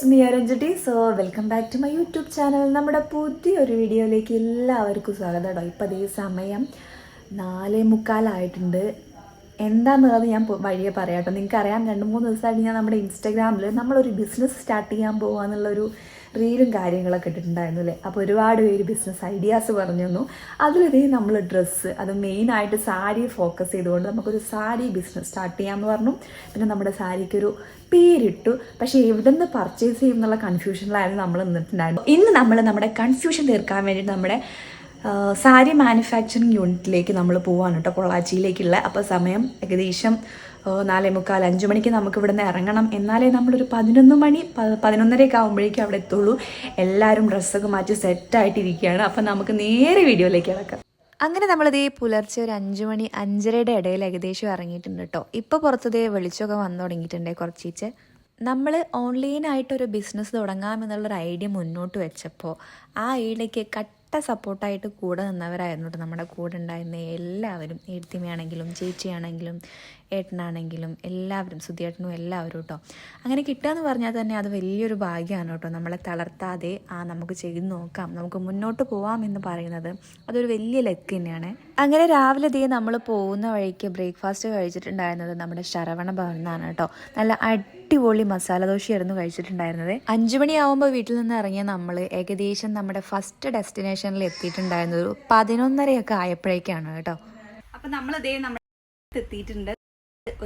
It's me so welcome back to my YouTube channel. നമ്മുടെ പുതിയൊരു വീഡിയോയിലേക്ക് എല്ലാവർക്കും സ്വാഗതം കേട്ടോ. ഇപ്പം അതേ സമയം നാലേ മുക്കാലായിട്ടുണ്ട് എന്താണെന്നുള്ളത് ഞാൻ വഴിയെ പറയാം കേട്ടോ. നിങ്ങൾക്കറിയാം രണ്ട് മൂന്ന് ദിവസമായിട്ട് ഞാൻ നമ്മുടെ ഇൻസ്റ്റാഗ്രാമിൽ നമ്മളൊരു ബിസിനസ് സ്റ്റാർട്ട് ചെയ്യാൻ പോകാന്നുള്ളൊരു റീലും കാര്യങ്ങളൊക്കെ ഇട്ടിട്ടുണ്ടായിരുന്നു അല്ലേ? അപ്പോൾ ഒരുപാട് പേര് ബിസിനസ് ഐഡിയാസ് പറഞ്ഞു തന്നു. അതിലിതേ നമ്മൾ ഡ്രസ്സ് അത് മെയിനായിട്ട് സാരി ഫോക്കസ് ചെയ്തുകൊണ്ട് നമുക്കൊരു സാരി ബിസിനസ് സ്റ്റാർട്ട് ചെയ്യാമെന്ന് പറഞ്ഞു. പിന്നെ നമ്മുടെ സാരിക്കൊരു പേരിട്ടു. പക്ഷേ എവിടെ നിന്ന് പർച്ചേസ് ചെയ്യും എന്നുള്ള കൺഫ്യൂഷനിലായിരുന്നു നമ്മൾ നിന്നിട്ടുണ്ടായിരുന്നു ഇന്ന് നമ്മൾ നമ്മുടെ കൺഫ്യൂഷൻ തീർക്കാൻ വേണ്ടിയിട്ട് നമ്മുടെ സാരി മാനുഫാക്ചറിങ് യൂണിറ്റിലേക്ക് നമ്മൾ പോവാണ് കേട്ടോ. പൊള്ളാച്ചിയിലേക്കുള്ള അപ്പോൾ സമയം ഏകദേശം നാലേ മുക്കാൽ അഞ്ച് മണിക്ക് നമുക്ക് ഇവിടെ നിന്ന് ഇറങ്ങണം. എന്നാലേ നമ്മളൊരു പതിനൊന്ന് മണി പതിനൊന്നരയൊക്കെ ആകുമ്പോഴേക്കും അവിടെ എത്തുള്ളൂ. എല്ലാവരും ഡ്രസ്സൊക്കെ മാറ്റി സെറ്റായിട്ടിരിക്കുകയാണ്. അപ്പം നമുക്ക് നേരെ വീഡിയോയിലേക്ക് ഇറക്കാം അങ്ങനെ നമ്മളിതേ പുലർച്ചെ ഒരു അഞ്ച് മണി അഞ്ചരയുടെ ഇടയിൽ ഏകദേശം ഇറങ്ങിയിട്ടുണ്ട് കേട്ടോ ഇപ്പോൾ പുറത്തതേ വെളിച്ചമൊക്കെ വന്നു തുടങ്ങിയിട്ടുണ്ട് കുറച്ചീച്ച്. നമ്മൾ ഓൺലൈനായിട്ടൊരു ബിസിനസ് തുടങ്ങാമെന്നുള്ളൊരു ഐഡിയ മുന്നോട്ട് വെച്ചപ്പോൾ ആ ഐഡിയയ്ക്ക് കട്ട സപ്പോർട്ടായിട്ട് കൂടെ നിന്നവരായിരുന്നു കേട്ടോ നമ്മുടെ കൂടെ ഉണ്ടായിരുന്ന എല്ലാവരും. എഴുത്തിമയാണെങ്കിലും ചേച്ചിയാണെങ്കിലും ഏട്ടനാണെങ്കിലും എല്ലാവരും സുധിയേട്ടനും എല്ലാവരും കേട്ടോ അങ്ങനെ കിട്ടുക എന്ന് പറഞ്ഞാൽ തന്നെ അത് വലിയൊരു ഭാഗ്യമാണ് കേട്ടോ നമ്മളെ തളർത്താതെ ആ നമുക്ക് ചെയ്ത് നോക്കാം നമുക്ക് മുന്നോട്ട് പോവാം എന്ന് പറയുന്നത് അതൊരു വലിയ ലക്ക് തന്നെയാണ്. അങ്ങനെ രാവിലെ ദേ നമ്മൾ പോകുന്ന വഴിക്ക് ബ്രേക്ക്ഫാസ്റ്റ് കഴിച്ചിട്ടുണ്ടായിരുന്നത് നമ്മുടെ ശരവണ ഭവനാണ് കേട്ടോ. നല്ല അടിപൊളി മസാല ദോശയായിരുന്നു കഴിച്ചിട്ടുണ്ടായിരുന്നത്. അഞ്ചു മണിയാവുമ്പോൾ വീട്ടിൽ നിന്ന് ഇറങ്ങിയ നമ്മൾ ഏകദേശം നമ്മുടെ ഫസ്റ്റ് ഡെസ്റ്റിനേഷനിൽ എത്തിയിട്ടുണ്ടായിരുന്നത് പതിനൊന്നരയൊക്കെ ആയപ്പോഴേക്കാണ് കേട്ടോ. അപ്പം നമ്മൾ ദേ നമ്മൾ എത്തിയിട്ടുണ്ട്.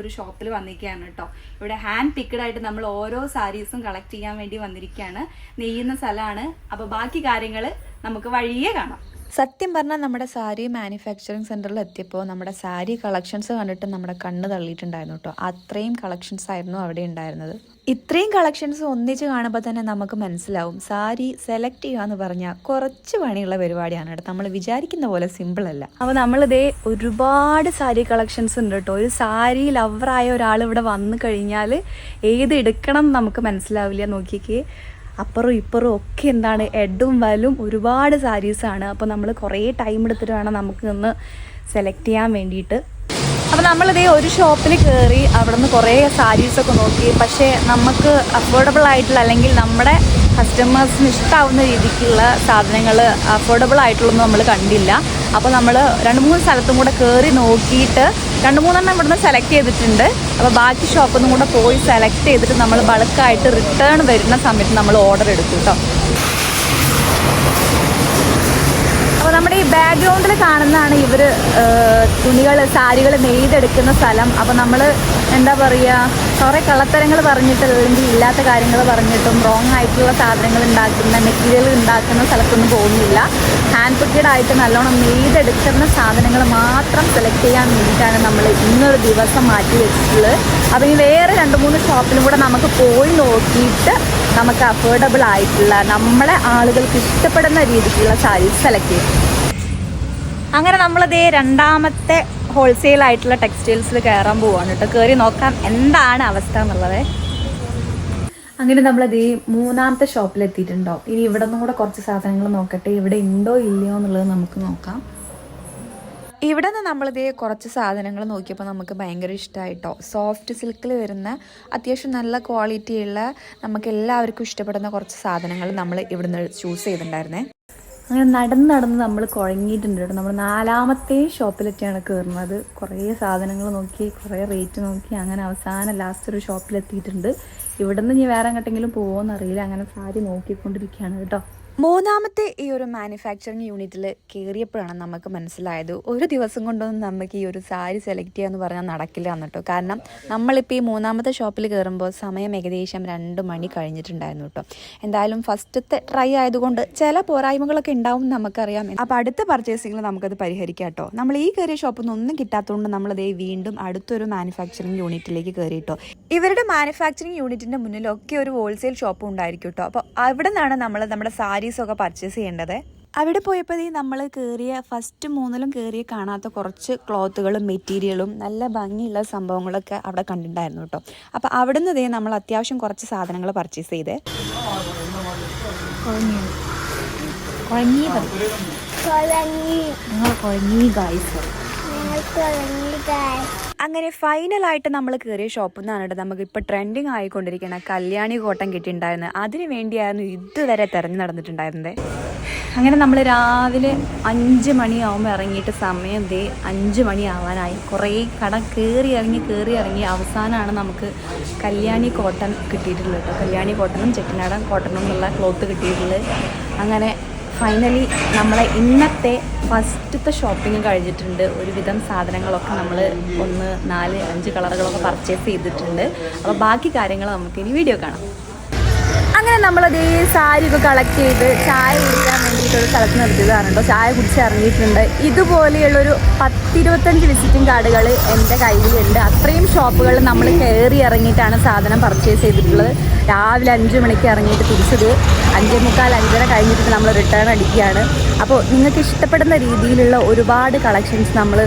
ഒരു ഷോപ്പിൽ വന്നിരിക്കുകയാണ് കേട്ടോ. ഇവിടെ ഹാൻഡ് പിക്കഡ് ആയിട്ട് നമ്മൾ ഓരോ സാരീസും കളക്ട് ചെയ്യാൻ വേണ്ടി വന്നിരിക്കുകയാണ്. നെയ്യുന്ന സ്ഥലമാണ്. അപ്പോൾ ബാക്കി കാര്യങ്ങൾ നമുക്ക് വഴിയേ കാണാം. സത്യം പറഞ്ഞാൽ നമ്മുടെ സാരി മാനുഫാക്ചറിങ് സെന്ററിൽ എത്തിയപ്പോൾ നമ്മുടെ സാരി കളക്ഷൻസ് കണ്ടിട്ട് നമ്മുടെ കണ്ണ് തള്ളിയിട്ടുണ്ടായിരുന്നു കേട്ടോ. അത്രയും കളക്ഷൻസ് ആയിരുന്നു അവിടെ ഉണ്ടായിരുന്നത്. ഇത്രയും കളക്ഷൻസ് ഒന്നിച്ച് കാണുമ്പോൾ തന്നെ നമുക്ക് മനസ്സിലാവും സാരി സെലക്ട് ചെയ്യുക എന്ന് പറഞ്ഞാൽ കുറച്ച് പണിയുള്ള പരിപാടിയാണ് കേട്ടോ. നമ്മൾ വിചാരിക്കുന്ന പോലെ സിമ്പിൾ അല്ല. അപ്പോൾ നമ്മളിതേ ഒരുപാട് സാരി കളക്ഷൻസ് ഉണ്ട് കേട്ടോ. ഒരു സാരി ലവറായ ഒരാൾ ഇവിടെ വന്നു കഴിഞ്ഞാൽ ഏത് എടുക്കണം നമുക്ക് മനസ്സിലാവില്ല. നോക്കിക്കേ. അപ്പുറവും ഇപ്പുറവും ഒക്കെ എന്താണ് എഡും വലും ഒരുപാട് സാരീസാണ് അപ്പോൾ നമ്മൾ കുറേ ടൈം എടുത്തിട്ട് വേണം നമുക്ക് സെലക്ട് ചെയ്യാൻ വേണ്ടിയിട്ട്. അപ്പോൾ നമ്മളിതേ ഒരു ഷോപ്പിൽ കയറി അവിടെ നിന്ന് കുറേ സാരീസൊക്കെ നോക്കി. പക്ഷേ നമുക്ക് അഫോർഡബിൾ ആയിട്ടുള്ള അല്ലെങ്കിൽ നമ്മുടെ കസ്റ്റമേഴ്സിന് ഇഷ്ടാവുന്ന രീതിക്കുള്ള സാധനങ്ങൾ അഫോർഡബിൾ ആയിട്ടുള്ളതൊന്നും നമ്മൾ കണ്ടില്ല. അപ്പോൾ നമ്മൾ രണ്ട് മൂന്ന് സ്ഥലത്തും കൂടെ കയറി നോക്കിയിട്ട് രണ്ട് മൂന്നെണ്ണം ഇവിടുന്ന് സെലക്ട് ചെയ്തിട്ടുണ്ട്. അപ്പോൾ ബാക്കി ഷോപ്പിൽ നിന്നും കൂടെ പോയി സെലക്ട് ചെയ്തിട്ട് നമ്മൾ ബൾക്കായിട്ട് റിട്ടേൺ വരുന്ന സമയത്ത് നമ്മൾ ഓർഡർ എടുക്കും കേട്ടോ. നമ്മുടെ ഈ ബാക്ക്ഗ്രൗണ്ടിൽ കാണുന്നതാണ് ഇവർ തുണികൾ സാരികൾ നെയ്തെടുക്കുന്ന സ്ഥലം. അപ്പോൾ നമ്മൾ എന്താ പറയുക കുറേ കള്ളത്തരങ്ങൾ പറഞ്ഞിട്ട് അല്ലെങ്കിൽ ഇല്ലാത്ത കാര്യങ്ങൾ പറഞ്ഞിട്ടും റോങ് ആയിട്ടുള്ള സാധനങ്ങൾ ഉണ്ടാക്കുന്ന മെറ്റീരിയൽ ഉണ്ടാക്കുന്ന സ്ഥലത്തൊന്നും പോകുന്നില്ല. ഹാൻഡ് പിക്കഡ് ആയിട്ട് നല്ലോണം നെയ്തെടുക്കുന്ന സാധനങ്ങൾ മാത്രം സെലക്ട് ചെയ്യാൻ വേണ്ടിയിട്ടാണ് നമ്മൾ ഇന്നൊരു ദിവസം മാറ്റി വെച്ചിട്ടുള്ളത് അപ്പോൾ ഈ വേറെ രണ്ട് മൂന്ന് ഷോപ്പിലും കൂടെ നമുക്ക് പോയി നോക്കിയിട്ട് നമുക്ക് അഫോർഡബിൾ ആയിട്ടുള്ള നമ്മളെ ആളുകൾക്ക് ഇഷ്ടപ്പെടുന്ന രീതിക്കുള്ള സാരി സെലക്ട് ചെയ്യും അങ്ങനെ നമ്മളിതേ രണ്ടാമത്തെ ഹോൾസെയിൽ ആയിട്ടുള്ള ടെക്സ്റ്റൈൽസിൽ കയറാൻ പോവാണ് കേട്ടോ. കയറി നോക്കാം എന്താണ് അവസ്ഥ എന്നുള്ളത്. അങ്ങനെ നമ്മളത് ഈ മൂന്നാമത്തെ ഷോപ്പിൽ എത്തിയിട്ടുണ്ടോ ഇനി ഇവിടെ നിന്നും കൂടെ കുറച്ച് സാധനങ്ങൾ നോക്കട്ടെ. ഇവിടെ ഉണ്ടോ ഇല്ലയോ എന്നുള്ളത് നമുക്ക് നോക്കാം. ഇവിടെ നിന്ന് നമ്മളിതേ കുറച്ച് സാധനങ്ങൾ നോക്കിയപ്പോൾ നമുക്ക് ഭയങ്കര ഇഷ്ടമായിട്ടോ. സോഫ്റ്റ് സിൽക്കിൽ വരുന്ന അത്യാവശ്യം നല്ല ക്വാളിറ്റിയുള്ള നമുക്ക് എല്ലാവർക്കും ഇഷ്ടപ്പെടുന്ന കുറച്ച് സാധനങ്ങൾ നമ്മൾ ഇവിടുന്ന് ചൂസ് ചെയ്തിട്ടുണ്ടായിരുന്നേ. അങ്ങനെ നടന്ന് നടന്ന് നമ്മൾ കുഴങ്ങിയിട്ടുണ്ട് കേട്ടോ. നമ്മൾ നാലാമത്തെ ഷോപ്പിലെത്തിയാണ് കയറുന്നത് കുറേ സാധനങ്ങൾ നോക്കി കുറേ റേറ്റ് നോക്കി അങ്ങനെ അവസാനം ലാസ്റ്റ് ഒരു ഷോപ്പിലെത്തിയിട്ടുണ്ട്. ഇവിടെ നിന്ന് ഇനി വേറെ എങ്ങോട്ടെങ്കിലും പോകുമെന്നറിയില്ല അങ്ങനെ സാരി നോക്കിക്കൊണ്ടിരിക്കുകയാണ് കേട്ടോ. മൂന്നാമത്തെ ഈ ഒരു മാനുഫാക്ചറിങ് യൂണിറ്റിൽ കയറിയപ്പോഴാണ് നമുക്ക് മനസ്സിലായത് ഒരു ദിവസം കൊണ്ടൊന്നും നമുക്ക് ഈ ഒരു സാരി സെലക്ട് ചെയ്യുക എന്ന് പറഞ്ഞാൽ നടക്കില്ല എന്ന് കേട്ടോ. കാരണം നമ്മളിപ്പോൾ ഈ മൂന്നാമത്തെ ഷോപ്പിൽ കയറുമ്പോൾ സമയം ഏകദേശം രണ്ട് മണി കഴിഞ്ഞിട്ടുണ്ടായിരുന്നു കേട്ടോ. എന്തായാലും ഫസ്റ്റത്തെ ട്രൈ ആയതുകൊണ്ട് ചില പോരായ്മകളൊക്കെ ഉണ്ടാവും നമുക്കറിയാം. അപ്പോൾ അടുത്ത പർച്ചേസിങ്ങിൽ നമുക്കത് പരിഹരിക്കാം കേട്ടോ. നമ്മൾ ഈ കയറിയ ഷോപ്പിൽ നിന്ന് ഒന്നും കിട്ടാത്തതുകൊണ്ട് നമ്മളതേ വീണ്ടും അടുത്തൊരു മാനുഫാക്ചറിങ് യൂണിറ്റിലേക്ക് കയറിയിട്ടോ ഇവരുടെ മാനുഫാക്ചറിങ് യൂണിറ്റിന്റെ മുന്നിലൊക്കെ ഒരു ഹോൾസെയിൽ ഷോപ്പ് ഉണ്ടായിരിക്കും കേട്ടോ. അപ്പോൾ അവിടെ നിന്നാണ് നമ്മൾ നമ്മുടെ സാരീസ് ഒക്കെ പർച്ചേസ് ചെയ്യേണ്ടത്. അവിടെ പോയപ്പോൾ ഈ നമ്മൾ കയറിയ ഫസ്റ്റ് മൂന്നിലും കയറിയ കാണാത്ത കുറച്ച് ക്ലോത്തുകളും മെറ്റീരിയലും നല്ല ഭംഗിയുള്ള സംഭവങ്ങളൊക്കെ അവിടെ കണ്ടിട്ടുണ്ടായിരുന്നു കേട്ടോ. അപ്പോൾ അവിടെ നിന്ന് ഇതേ നമ്മൾ അത്യാവശ്യം കുറച്ച് സാധനങ്ങൾ പർച്ചേസ് ചെയ്ത്. കുഴങ്ങി നിങ്ങൾ കുഴങ്ങി ഗായ്സ് അങ്ങനെ ഫൈനലായിട്ട് നമ്മൾ കയറിയ ഷോപ്പിൽ നിന്നാണ് നമുക്ക് ഇപ്പോൾ ട്രെൻഡിങ് ആയിക്കൊണ്ടിരിക്കുന്ന കല്യാണി കോട്ടം കിട്ടിയിട്ടുണ്ടായിരുന്നത് അതിനു വേണ്ടിയായിരുന്നു ഇതുവരെ തിരഞ്ഞു നടന്നിട്ടുണ്ടായിരുന്നത് അങ്ങനെ നമ്മൾ രാവിലെ അഞ്ച് മണിയാവുമ്പോൾ ഇറങ്ങിയിട്ട് സമയം ദേ അഞ്ച് മണിയാവാനായി. കുറേ കട കയറി ഇറങ്ങി കയറി ഇറങ്ങി അവസാനമാണ് നമുക്ക് കല്യാണി കോട്ടൺ കിട്ടിയിട്ടുള്ളത്. കേട്ടോ കല്യാണി കോട്ടണും ചെട്ടിനാടൻ കോട്ടണും എന്നുള്ള ക്ലോത്ത് കിട്ടിയിട്ടുള്ളത്. അങ്ങനെ ഫൈനലി നമ്മളെ ഇന്നത്തെ ഫസ്റ്റത്തെ ഷോപ്പിംഗ് കഴിഞ്ഞിട്ടുണ്ട്. ഒരുവിധം സാധനങ്ങളൊക്കെ നമ്മൾ ഒന്ന് നാല് അഞ്ച് കളറുകളൊക്കെ പർച്ചേസ് ചെയ്തിട്ടുണ്ട്. അപ്പോൾ ബാക്കി കാര്യങ്ങൾ നമുക്ക് ഇനി വീഡിയോ കാണാം. അങ്ങനെ നമ്മളതേ സാരി ഒക്കെ കളക്ട് ചെയ്ത് ചായ കുടിക്കാൻ വേണ്ടിയിട്ട് ഒരു സ്ഥലത്ത് നിർത്തിയതാണ് കേട്ടോ ചായ കുടിച്ച് ഇറങ്ങിയിട്ടുണ്ട്. ഇതുപോലെയുള്ളൊരു പത്തിരുപത്തഞ്ച് വിസിറ്റിംഗ് കാർഡുകൾ എന്റെ കയ്യിലുണ്ട് അത്രയും ഷോപ്പുകൾ നമ്മൾ കയറി ഇറങ്ങിയിട്ടാണ് സാധനം പർച്ചേസ് ചെയ്തിട്ടുള്ളത്. രാവിലെ അഞ്ച് മണിക്ക് ഇറങ്ങിയിട്ട് തിരിച്ചത്. അഞ്ചേ മുക്കാൽ അഞ്ചര കഴിഞ്ഞിട്ട് നമ്മൾ റിട്ടേൺ അടിക്കുകയാണ്. അപ്പോൾ നിങ്ങൾക്ക് ഇഷ്ടപ്പെടുന്ന രീതിയിലുള്ള ഒരുപാട് കളക്ഷൻസ് നമ്മൾ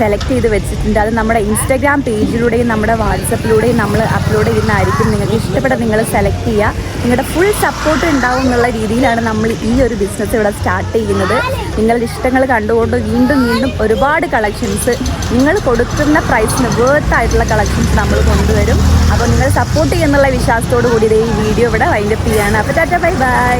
സെലക്ട് ചെയ്ത് വെച്ചിട്ടുണ്ട്. അത് നമ്മുടെ ഇൻസ്റ്റാഗ്രാം പേജിലൂടെയും നമ്മുടെ വാട്സപ്പിലൂടെയും നമ്മൾ അപ്ലോഡ് ചെയ്യുന്നതായിരിക്കും. നിങ്ങൾക്ക് ഇഷ്ടപ്പെട്ട നിങ്ങൾ സെലക്ട് ചെയ്യുക. നിങ്ങളുടെ ഫുൾ സപ്പോർട്ട് ഉണ്ടാവും എന്നുള്ള രീതിയിലാണ് നമ്മൾ ഈ ഒരു ബിസിനസ് ഇവിടെ സ്റ്റാർട്ട് ചെയ്യുന്നത്. നിങ്ങളുടെ ഇഷ്ടങ്ങൾ കണ്ടുകൊണ്ട് വീണ്ടും വീണ്ടും ഒരുപാട് കളക്ഷൻസ് നിങ്ങൾ കൊടുക്കുന്ന പ്രൈസിന് വേർത്ത് ആയിട്ടുള്ള കളക്ഷൻസ് നമ്മൾ കൊണ്ടുവരും. അപ്പോൾ നിങ്ങൾ സപ്പോർട്ട് ചെയ്യുന്നുള്ള വിശ്വാസത്തോടു കൂടി ഈ വീഡിയോ ഇവിടെ വൈൻഡപ്പ് ചെയ്യാണ്. അപ്പോൾ ടാറ്റ ബൈ ബൈ